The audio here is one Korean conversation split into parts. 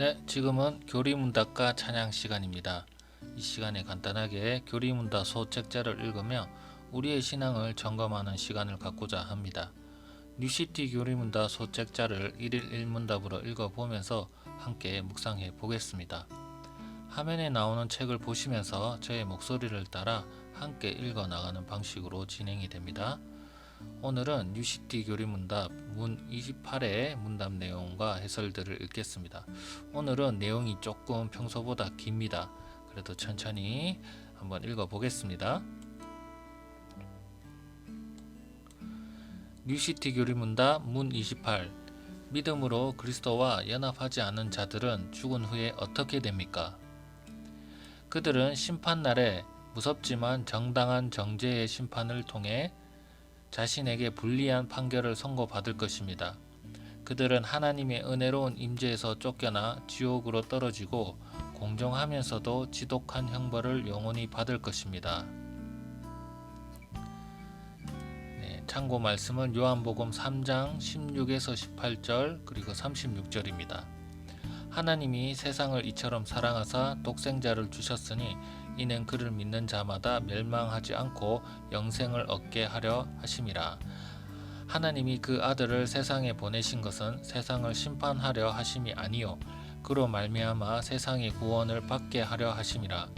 네, 지금은 교리문답과 찬양 시간입니다. 이 시간에 간단하게 교리문답 소책자를 읽으며 우리의 신앙을 점검하는 시간을 갖고자 합니다. 뉴시티 교리문답 소책자를 1일 1문답으로 읽어보면서 함께 묵상해 보겠습니다. 화면에 나오는 책을 보시면서 저의 목소리를 따라 함께 읽어 나가는 방식으로 진행이 됩니다. 오늘은 뉴시티 교리문답 문 28의 문답 내용과 해설들을 읽겠습니다. 오늘은 내용이 조금 평소보다 깁니다. 그래도 천천히 한번 읽어 보겠습니다. 뉴시티 교리문답 문 28. 믿음으로 그리스도와 연합하지 않은 자들은 죽은 후에 어떻게 됩니까? 그들은 심판날에 무섭지만 정당한 정죄의 심판을 통해 자신에게 불리한 판결을 선고받을 것입니다. 그들은 하나님의 은혜로운 임재에서 쫓겨나 지옥으로 떨어지고 공정하면서도 지독한 형벌을 영원히 받을 것입니다. 네, 참고 말씀은 요한복음 3장 16에서 18절 그리고 36절입니다. 하나님이 세상을 이처럼 사랑하사 독생자를 주셨으니 이는 그를 믿는 자마다 멸망하지 않고 영생을 얻게 하려 하심이라. 하나님이 그 아들을 세상에 보내신 것은 세상을 심판하려 하심이 아니요 그로 말미암아 세상의 구원을 받게 하려 하심이라.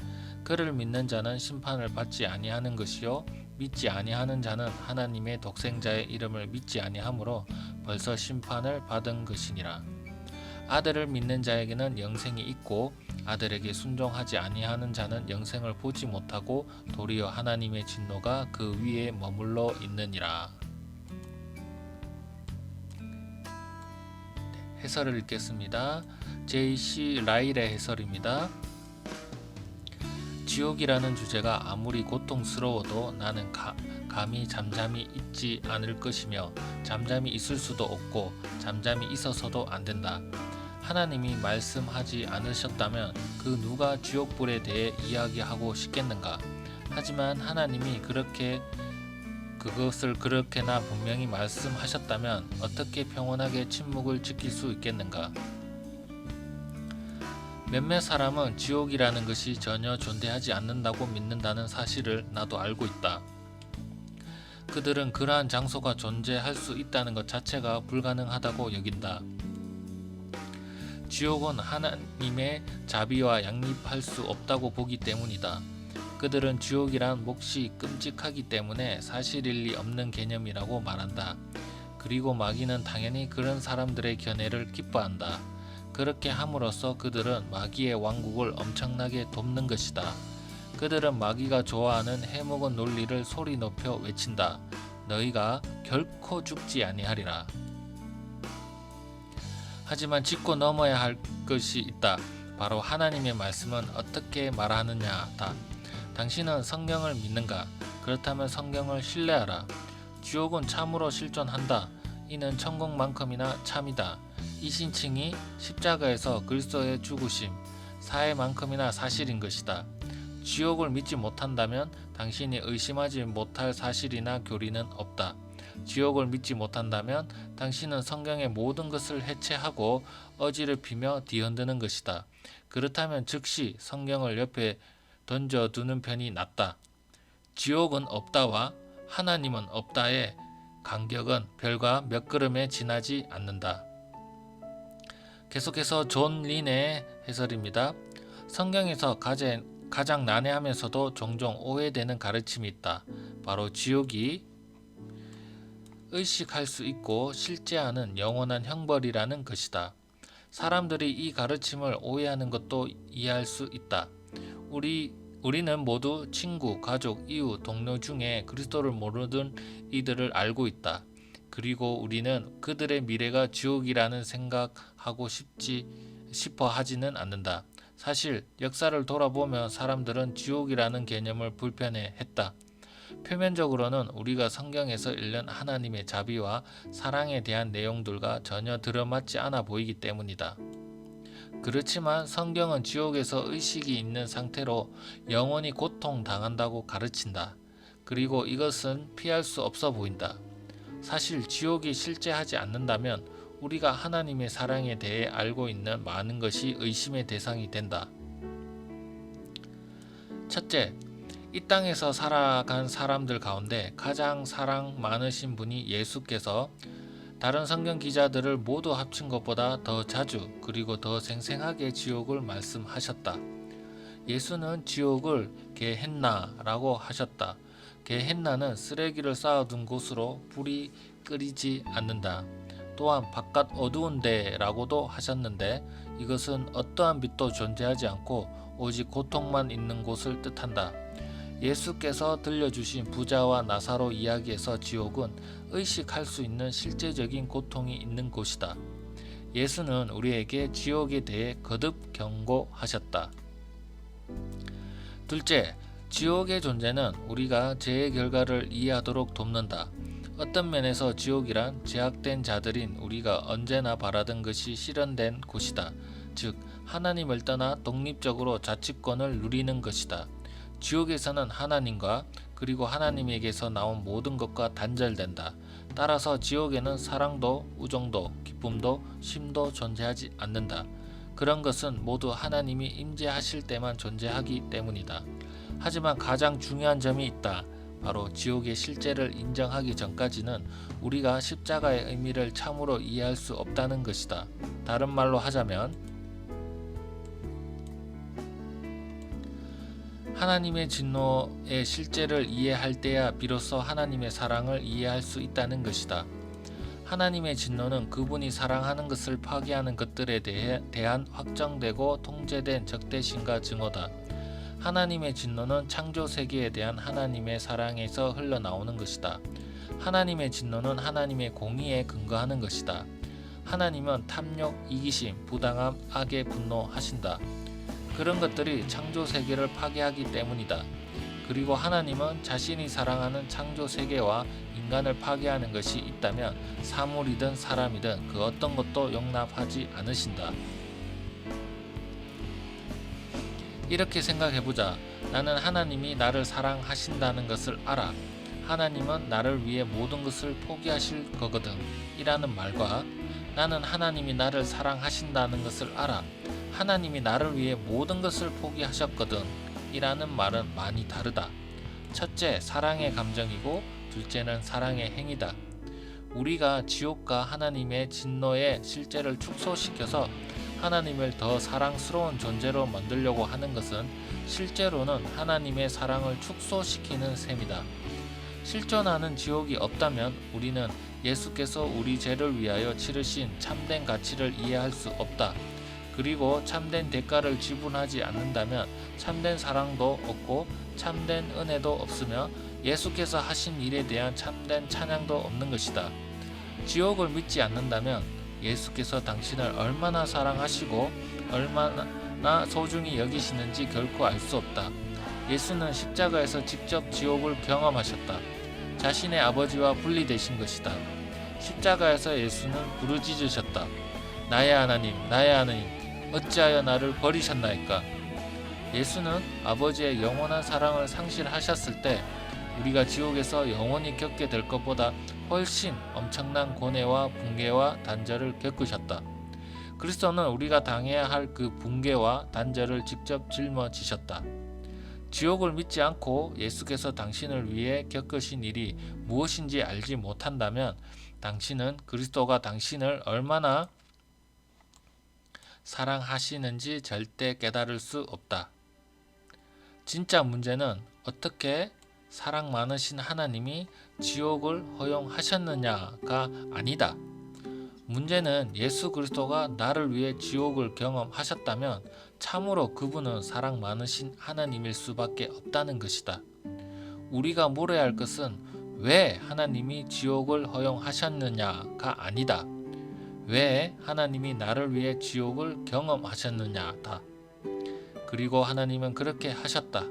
그를 믿는 자는 심판을 받지 아니하는 것이요 믿지 아니하는 자는 하나님의 독생자의 이름을 믿지 아니하므로 벌써 심판을 받은 것이니라. 아들을 믿는 자에게는 영생이 있고 아들에게 순종하지 아니하는 자는 영생을 보지 못하고 도리어 하나님의 진노가 그 위에 머물러 있느니라. 네, 해설을 읽겠습니다. J.C. 라일의 해설입니다. 지옥이라는 주제가 아무리 고통스러워도 나는 가, 감히 잠잠히 있지 않을 것이며 잠잠히 있을 수도 없고 잠잠히 있어서도 안 된다. 하나님이 말씀하지 않으셨다면 그 누가 지옥불에 대해 이야기하고 싶겠는가? 하지만 하나님이 그렇게 그것을 그렇게나 분명히 말씀하셨다면 어떻게 평온하게 침묵을 지킬 수 있겠는가? 몇몇 사람은 지옥이라는 것이 전혀 존재하지 않는다고 믿는다는 사실을 나도 알고 있다. 그들은 그러한 장소가 존재할 수 있다는 것 자체가 불가능하다고 여긴다. 지옥은 하나님의 자비와 양립할 수 없다고 보기 때문이다. 그들은 지옥이란 몫이 끔찍하기 때문에 사실일 리 없는 개념이라고 말한다. 그리고 마귀는 당연히 그런 사람들의 견해를 기뻐한다. 그렇게 함으로써 그들은 마귀의 왕국을 엄청나게 돕는 것이다. 그들은 마귀가 좋아하는 해먹은 논리를 소리 높여 외친다. 너희가 결코 죽지 아니하리라. 하지만 짚고 넘어야 할 것이 있다. 바로 하나님의 말씀은 어떻게 말하느냐다. 당신은 성경을 믿는가? 그렇다면 성경을 신뢰하라. 지옥은 참으로 실존한다. 이는 천국만큼이나 참이다. 이 신칭이 십자가에서 그리스도의 죽으심, 사해만큼이나 사실인 것이다. 지옥을 믿지 못한다면 당신이 의심하지 못할 사실이나 교리는 없다. 지옥을 믿지 못한다면 당신은 성경의 모든 것을 해체하고 어지를 피며 뒤흔드는 것이다. 그렇다면 즉시 성경을 옆에 던져두는 편이 낫다. 지옥은 없다와 하나님은 없다의 간격은 별과 몇 걸음에 지나지 않는다. 계속해서 존 린의 해설입니다. 성경에서 가장, 가장 난해하면서도 종종 오해되는 가르침이 있다. 바로 지옥이 의식할 수 있고 실제하는 영원한 형벌이라는 것이다. 사람들이 이 가르침을 오해하는 것도 이해할 수 있다. 우리 우리는 모두 친구, 가족, 이웃, 동료 중에 그리스도를 모르는 이들을 알고 있다. 그리고 우리는 그들의 미래가 지옥이라는 생각하고 싶지 싶어 하지는 않는다. 사실 역사를 돌아보면 사람들은 지옥이라는 개념을 불편해 했다. 표면적으로는 우리가 성경에서 읽는 하나님의 자비와 사랑에 대한 내용들과 전혀 들어맞지 않아 보이기 때문이다. 그렇지만 성경은 지옥에서 의식이 있는 상태로 영원히 고통 당한다고 가르친다. 그리고 이것은 피할 수 없어 보인다. 사실 지옥이 실제하지 않는다면 우리가 하나님의 사랑에 대해 알고 있는 많은 것이 의심의 대상이 된다. 첫째, 이 땅에서 살아간 사람들 가운데 가장 사랑 많으신 분이 예수께서 다른 성경 기자들을 모두 합친 것보다 더 자주 그리고 더 생생하게 지옥을 말씀하셨다. 예수는 지옥을 게헨나라고 하셨다. 게헨나는 쓰레기를 쌓아둔 곳으로 불이 끓이지 않는다. 또한 바깥 어두운 데라고도 하셨는데 이것은 어떠한 빛도 존재하지 않고 오직 고통만 있는 곳을 뜻한다. 예수께서 들려주신 부자와 나사로 이야기에서 지옥은 의식할 수 있는 실제적인 고통이 있는 곳이다. 예수는 우리에게 지옥에 대해 거듭 경고하셨다. 둘째, 지옥의 존재는 우리가 죄의 결과를 이해하도록 돕는다. 어떤 면에서 지옥이란 제약된 자들인 우리가 언제나 바라던 것이 실현된 곳이다. 즉, 하나님을 떠나 독립적으로 자치권을 누리는 것이다. 지옥에서는 하나님과 그리고 하나님에게서 나온 모든 것과 단절된다. 따라서 지옥에는 사랑도, 우정도, 기쁨도, 쉼도 존재하지 않는다. 그런 것은 모두 하나님이 임재하실 때만 존재하기 때문이다. 하지만 가장 중요한 점이 있다. 바로 지옥의 실제를 인정하기 전까지는 우리가 십자가의 의미를 참으로 이해할 수 없다는 것이다. 다른 말로 하자면 하나님의 진노의 실제를 이해할 때야 비로소 하나님의 사랑을 이해할 수 있다는 것이다. 하나님의 진노는 그분이 사랑하는 것을 파괴하는 것들에 대해 대한 확정되고 통제된 적대심과 증오다. 하나님의 진노는 창조 세계에 대한 하나님의 사랑에서 흘러나오는 것이다. 하나님의 진노는 하나님의 공의에 근거하는 것이다. 하나님은 탐욕, 이기심, 부당함, 악에 분노하신다. 그런 것들이 창조 세계를 파괴하기 때문이다. 그리고 하나님은 자신이 사랑하는 창조 세계와 인간을 파괴하는 것이 있다면 사물이든 사람이든 그 어떤 것도 용납하지 않으신다. 이렇게 생각해보자. 나는 하나님이 나를 사랑하신다는 것을 알아. 하나님은 나를 위해 모든 것을 포기하실 거거든. 이라는 말과 나는 하나님이 나를 사랑하신다는 것을 알아. 하나님이 나를 위해 모든 것을 포기하셨거든. 이라는 말은 많이 다르다. 첫째, 사랑의 감정이고, 둘째는 사랑의 행위다. 우리가 지옥과 하나님의 진노의 실제를 축소시켜서 하나님을 더 사랑스러운 존재로 만들려고 하는 것은 실제로는 하나님의 사랑을 축소시키는 셈이다. 실존하는 지옥이 없다면 우리는 예수께서 우리 죄를 위하여 치르신 참된 가치를 이해할 수 없다. 그리고 참된 대가를 지불하지 않는다면 참된 사랑도 없고 참된 은혜도 없으며 예수께서 하신 일에 대한 참된 찬양도 없는 것이다. 지옥을 믿지 않는다면 예수께서 당신을 얼마나 사랑하시고 얼마나 소중히 여기시는지 결코 알 수 없다. 예수는 십자가에서 직접 지옥을 경험하셨다. 자신의 아버지와 분리되신 것이다. 십자가에서 예수는 부르짖으셨다. 나의 하나님, 나의 하나님, 어찌하여 나를 버리셨나이까? 예수는 아버지의 영원한 사랑을 상실하셨을 때 우리가 지옥에서 영원히 겪게 될 것보다 훨씬 엄청난 고뇌와 붕괴와 단절을 겪으셨다. 그리스도는 우리가 당해야 할 그 붕괴와 단절을 직접 짊어지셨다. 지옥을 믿지 않고 예수께서 당신을 위해 겪으신 일이 무엇인지 알지 못한다면 당신은 그리스도가 당신을 얼마나 사랑하시는지 절대 깨달을 수 없다. 진짜 문제는 어떻게 사랑 많으신 하나님이 지옥을 허용하셨느냐가 아니다. 문제는 예수 그리스도가 나를 위해 지옥을 경험하셨다면 참으로 그분은 사랑 많으신 하나님일 수밖에 없다는 것이다. 우리가 물어야 할 것은 왜 하나님이 지옥을 허용하셨느냐가 아니다. 왜 하나님이 나를 위해 지옥을 경험하셨느냐다. 그리고 하나님은 그렇게 하셨다.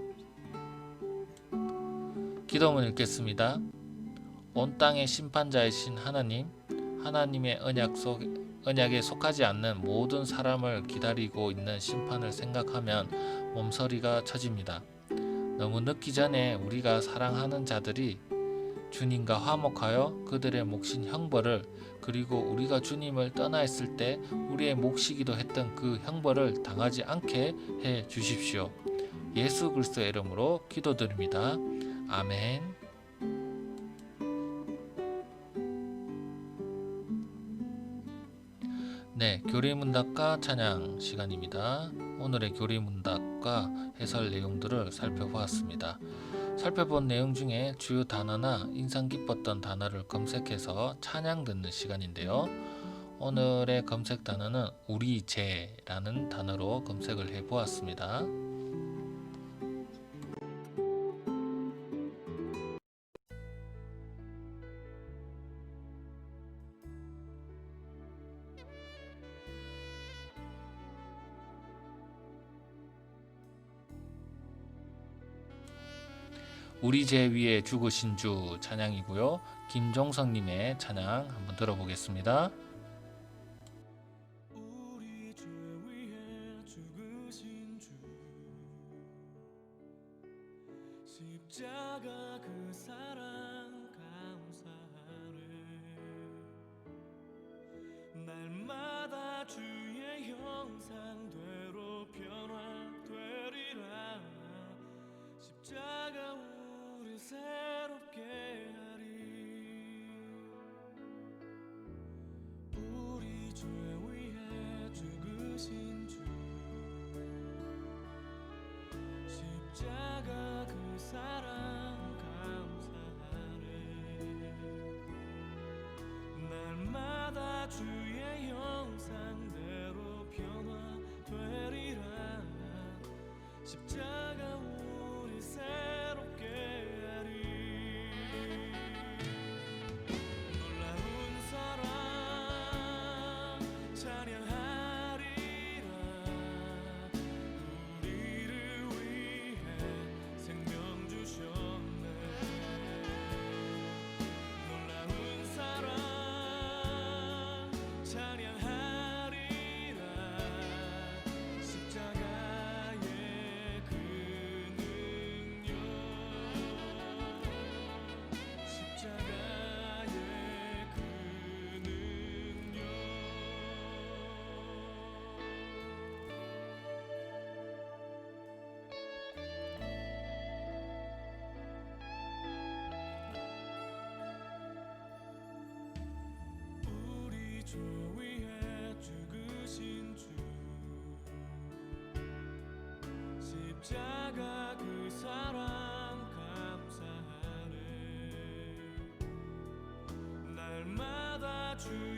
기도문 읽겠습니다. 온 땅의 심판자이신 하나님, 하나님의 언약 속 언약에 속하지 않는 모든 사람을 기다리고 있는 심판을 생각하면 몸서리가 쳐집니다. 너무 늦기 전에 우리가 사랑하는 자들이 주님과 화목하여 그들의 몫인 형벌을 그리고 우리가 주님을 떠나 있을 때 우리의 몫이기도 했던 그 형벌을 당하지 않게 해 주십시오. 예수 그리스도의 이름으로 기도드립니다. 아멘. 네, 교리 문답과 찬양 시간입니다. 오늘의 교리 문답과 해설 내용들을 살펴보았습니다. 살펴본 내용 중에 주요 단어나 인상 깊었던 단어를 검색해서 찬양 듣는 시간인데요. 오늘의 검색 단어는 우리 죄라는 단어로 검색을 해 보았습니다. 우리 죄 위에 죽으신 주 찬양이고요. 김종성 님의 찬양 한번 들어보겠습니다. 그 형상대로 변화되리라 십자가 새롭게 하리. 우리 죄 위해 죽으신 주. 십자가 그 사랑 십자가 그 사랑 감사하네. 날마다 주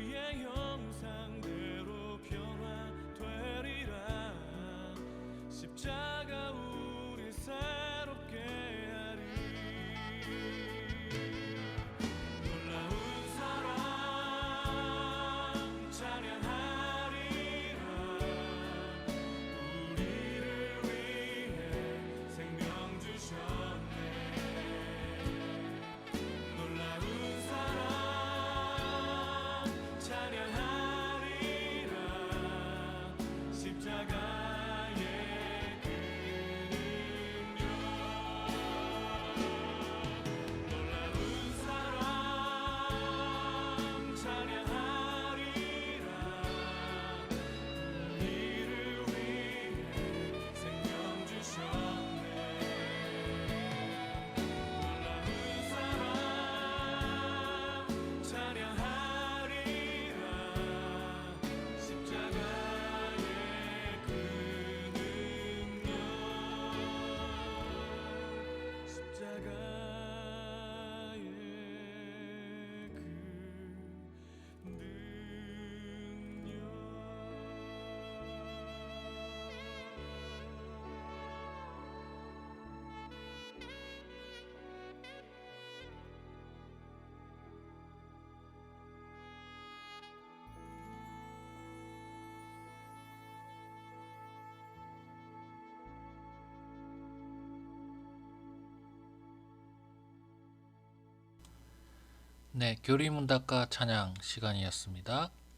네, 교리 문답과 찬양 시간이었습니다.